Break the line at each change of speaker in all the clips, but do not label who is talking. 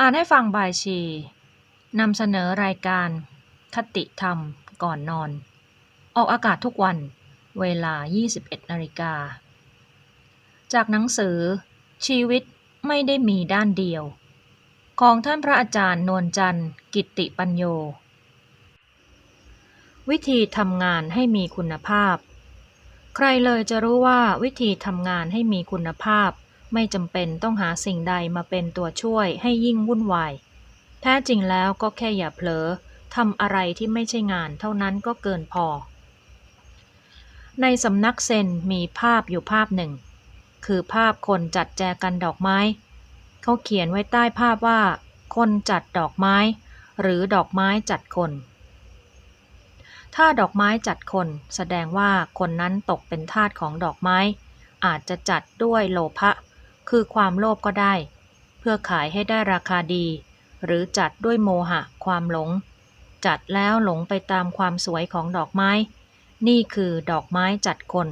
อ่านให้ฟังบายชีนำเสนอรายการ คติธรรมก่อนนอน ออกอากาศทุกวัน เวลา 21นาฬิกา จากหนังสือ ชีวิตไม่ได้มีด้านเดียว ของท่านพระอาจารย์นวลจันทร์ กิตติปัญโย วิธีทำงานให้มีคุณภาพ ใครเลยจะรู้ว่าวิธีทำงานให้มีคุณภาพ ไม่จำเป็นต้องหาสิ่งใดมาเป็นตัวช่วยให้ยิ่งวุ่นวาย แท้จริงแล้วก็แค่อย่าเผลอทำอะไรที่ไม่ใช่งานเท่านั้นก็เกินพอ ในสำนักเซนมีภาพอยู่ภาพหนึ่ง คือภาพคนจัดแจกันดอกไม้ เขาเขียนไว้ใต้ภาพว่า คนจัดดอกไม้ หรือดอกไม้จัดคน ถ้าดอกไม้จัดคนแสดงว่าคนนั้นตกเป็นทาสของดอกไม้ อาจจะจัดด้วยโลภะ คือความโลภก็ได้ เพื่อขายให้ได้ราคาดี หรือจัดด้วยโมหะความหลง จัดแล้วหลงไปตามความสวยของดอกไม้ นี่คือดอกไม้จัดคน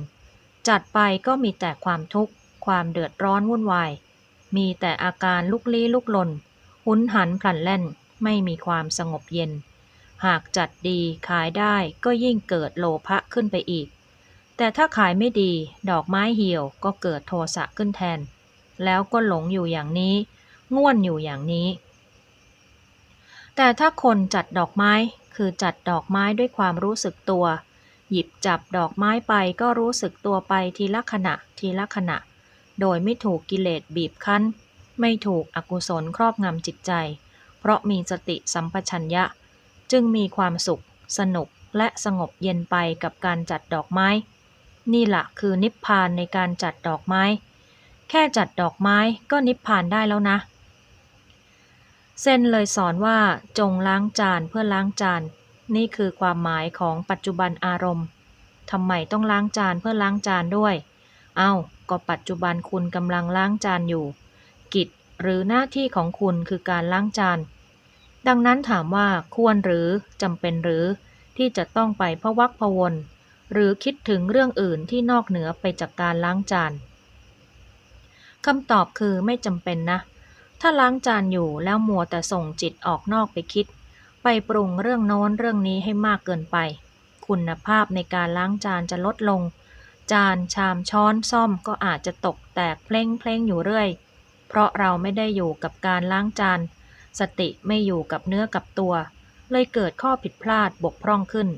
จัดไปก็มีแต่ความทุกข์ ความเดือดร้อนวุ่นวาย มีแต่อาการลุกลี้ลุกลน หุนหันพลันแล่น ไม่มีความสงบเย็น หากจัดดีขายได้ก็ยิ่งเกิดโลภะขึ้นไปอีก แต่ถ้าขายไม่ดี ดอกไม้เหี่ยวก็เกิดโทสะขึ้นแทน แล้วก็หลงอยู่อย่างนี้ ง่วนอยู่อย่างนี้ แต่ถ้าคนจัดดอกไม้คือจัดดอกไม้ด้วยความรู้สึกตัว หยิบจับดอกไม้ไปก็รู้สึกตัวไปทีละขณะทีละขณะ โดยไม่ถูกกิเลสบีบคั้น ไม่ถูกอกุศลครอบงำจิตใจ เพราะมีสติสัมปชัญญะ จึงมีความสุข สนุกและสงบเย็นไปกับการจัดดอกไม้ นี่แหละคือนิพพานในการจัดดอกไม้ แค่จัดดอกไม้ก็นิพพานได้แล้วนะ เซนเลยสอนว่าจงล้างจานเพื่อล้างจาน นี่คือความหมายของปัจจุบันอารมณ์ทำไมต้องล้างจานเพื่อล้างจานด้วย เอา้า ก็ปัจจุบันคุณกำลังล้างจานอยู่ กิจหรือหน้าที่ของคุณคือการล้างจาน ดังนั้นถามว่าควรหรือจำเป็นหรือที่จะต้องไปพะวักพะวน หรือคิดถึงเรื่องอื่นที่นอกเหนือไปจากการล้างจาน คำตอบคือไม่จำเป็นนะ ถ้าล้างจานอยู่แล้วมัวแต่ส่งจิตออกนอกไปคิด ไปปรุงเรื่องโน้นเรื่องนี้ให้มากเกินไป คุณภาพในการล้างจานจะลดลง จานชามช้อนซ่อมก็อาจจะตกแตกเพลงเพลงอยู่เรื่อย เพราะเราไม่ได้อยู่กับการล้างจาน สติไม่อยู่กับเนื้อกับตัว เลยเกิดข้อผิดพลาดบกพร่องขึ้น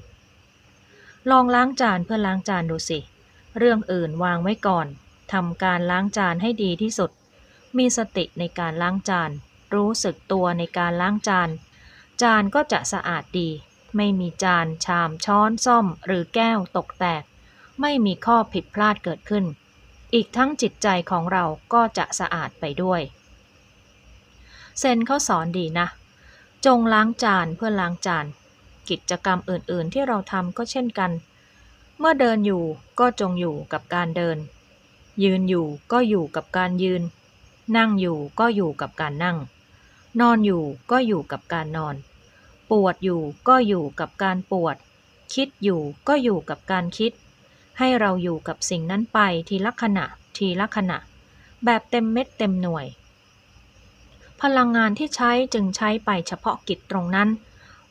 ลองล้างจานเพื่อล้างจานดูสิ เรื่องอื่นวางไว้ก่อน ทำการล้างจานให้ดีที่สุด มีสติในการล้างจาน รู้สึกตัวในการล้างจาน จานก็จะสะอาดดี ไม่มีจาน ชาม ช้อน ซ่อม หรือแก้วตกแตก ไม่มีข้อผิดพลาดเกิดขึ้น อีกทั้งจิตใจของเราก็จะสะอาดไปด้วย เซนเขาสอนดีนะ จงล้างจานเพื่อล้างจาน กิจกรรมอื่น ๆ ที่เราทำก็เช่นกัน เมื่อเดินอยู่ก็จงอยู่กับการเดิน ยืนอยู่ก็อยู่กับการยืน นั่งอยู่ก็อยู่กับการนั่ง นอนอยู่ก็อยู่กับการนอน ปวดอยู่ก็อยู่กับการปวด คิดอยู่ก็อยู่กับการคิด ให้เราอยู่กับสิ่งนั้นไปทีละขณะ ทีละขณะ แบบเต็มเม็ดเต็มหน่วย พลังงานที่ใช้จึงใช้ไปเฉพาะกิจตรงนั้น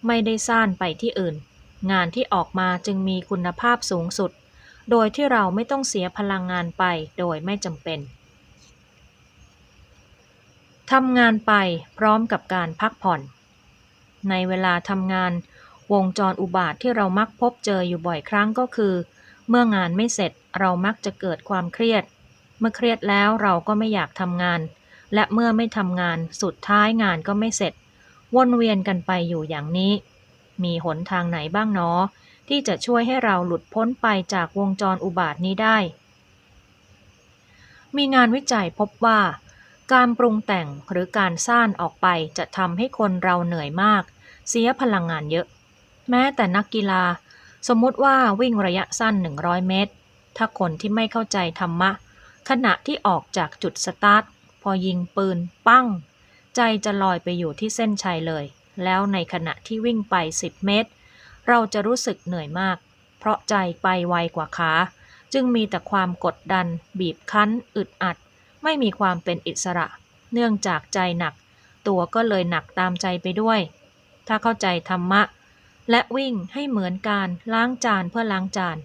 ไม่ได้ซ่านไปที่อื่น งานที่ออกมาจึงมีคุณภาพสูงสุด โดยที่เราไม่ต้องเสียพลังงานไปโดยไม่จำเป็น ทำงานไปพร้อมกับการพักผ่อน ในเวลาทำงาน วงจรอุบาทที่เรามักพบเจออยู่บ่อยครั้งก็คือ เมื่องานไม่เสร็จเรามักจะเกิดความเครียด เมื่อเครียดแล้วเราก็ไม่อยากทำงาน และเมื่อไม่ทำงานสุดท้ายงานก็ไม่เสร็จ วนเวียนกันไปอยู่อย่างนี้ มีหนทางไหนบ้างเนาะ ที่จะช่วยให้เราหลุดพ้นไปจากวงจรอุบาทนี้ได้ มีงานวิจัยพบว่า การปรุงแต่งหรือการสร้างออกไปจะทำให้คนเราเหนื่อยมาก เสียพลังงานเยอะ แม้แต่นักกีฬา สมมติว่าวิ่งระยะสั้น 100 เมตร ถ้าคนที่ไม่เข้าใจธรรมะ ขณะที่ออกจากจุดสตาร์ทพอยิงปืน ปั้ง ใจจะลอยไปอยู่ที่เส้นชัยเลย แล้วในขณะที่วิ่งไป 10 เมตร เราจะรู้สึกเหนื่อยมาก เพราะใจไปไวกว่าขา จึงมีแต่ความกดดัน บีบคั้น อึดอัด ไม่มีความเป็นอิสระ เนื่องจากใจหนัก ตัวก็เลยหนักตามใจไปด้วย ถ้าเข้าใจธรรมะ และวิ่งให้เหมือนการล้างจานเพื่อล้างจาน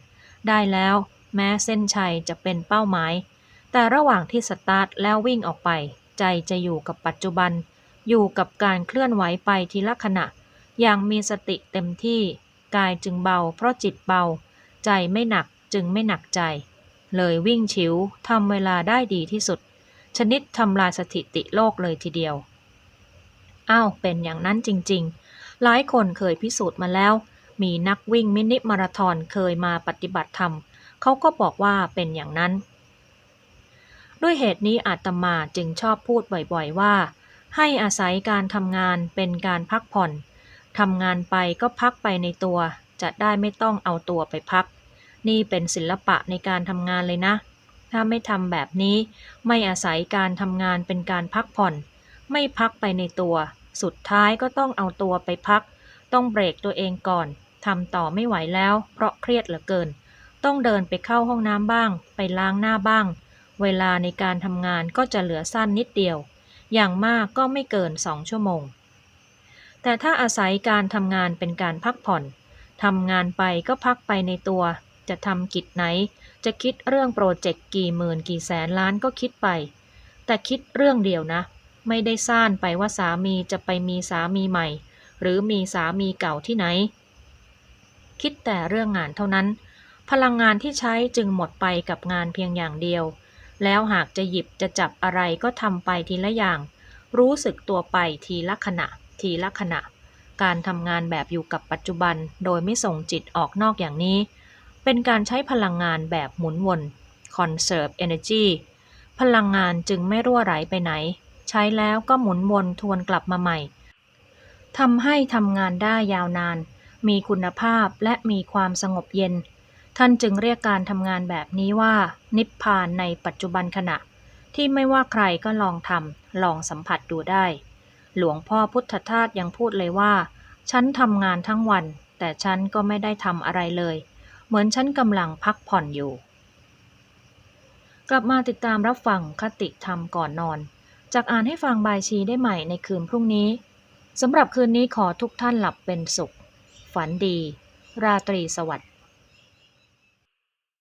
ได้แล้วแม้เส้นชัยจะเป็นเป้าหมาย แต่ระหว่างที่สตาร์ทแล้ววิ่งออกไป ใจจะอยู่กับปัจจุบัน อยู่กับการเคลื่อนไหวไปทีละขณะ อย่างมีสติเต็มที่ กายจึงเบา เพราะจิตเบา ใจไม่หนักจึงไม่หนักใจ เลยวิ่งฉิวทำเวลาได้ดีที่สุด ชนิดทำลายสถิติโลกเลยทีเดียวอ้าวเป็นอย่างนั้นจริง ๆ หลายคนเคยพิสูจน์มาแล้ว มีนักวิ่งมินิมาราธอนเคยมาปฏิบัติธรรมเขาก็บอกว่าเป็นอย่างนั้น ด้วยเหตุนี้อาตมาจึงชอบพูดบ่อยๆว่า ให้อาศัยการทำงานเป็นการพักผ่อน ทำงานไปก็พักไปในตัว จะได้ไม่ต้องเอาตัวไปพัก นี่เป็นศิลปะในการทำงานเลยนะ ถ้าไม่ทำแบบนี้ ไม่อาศัยการทำงานเป็นการพักผ่อน ไม่พักไปในตัว สุดท้ายก็ต้องเอาตัวไปพัก ต้องเบรกตัวเองก่อนทำต่อไม่ไหวแล้ว เพราะเครียดเหลือเกิน ต้องเดินไปเข้าห้องน้ำบ้าง ไปล้างหน้าบ้าง เวลาในการทำงานก็จะเหลือสั้นนิดเดียว อย่างมากก็ไม่เกินสองชั่วโมง แต่ถ้าอาศัยการทำงานเป็นการพักผ่อนทำงานไปก็พักไปในตัว จะทำกิจไหน จะคิดเรื่องโปรเจกต์กี่หมื่นกี่แสนล้านก็คิดไป แต่คิดเรื่องเดียวนะ ไม่ได้ซ่านไปว่าสามีจะไปมีสามีใหม่ หรือมีสามีเก่าที่ไหน คิดแต่เรื่องงานเท่านั้น พลังงานที่ใช้จึงหมดไปกับงานเพียงอย่างเดียว แล้วหากจะหยิบจะจับอะไรก็ทำไปทีละอย่าง รู้สึกตัวไปทีละขณะ ทีละขณะ การทำงานแบบอยู่กับปัจจุบันโดยไม่ส่งจิตออกนอกอย่างนี้ เป็นการใช้พลังงานแบบหมุนวน conserve energy พลังงานจึงไม่รั่วไหลไปไหน ใช้แล้วก็หมุนวนทวนกลับมาใหม่ทำให้ทำงานได้ยาวนาน มีคุณภาพและมีความสงบเย็น ท่านจึงเรียกการทำงานแบบนี้ว่า นิพพานในปัจจุบันขณะ ที่ไม่ว่าใครก็ลองทำลองสัมผัสดูได้ หลวงพ่อพุทธทาสยังพูดเลยว่า ฉันทำงานทั้งวัน แต่ฉันก็ไม่ได้ทำอะไรเลย เหมือนฉันกำลังพักผ่อนอยู่ กลับมาติดตามรับฟังคติธรรมก่อนนอน จากอ่านให้ฟังบายชีได้ใหม่ในคืนพรุ่งนี้สำหรับคืนนี้ขอทุกท่านหลับเป็นสุข ฝันดี ราตรีสวัสดิ์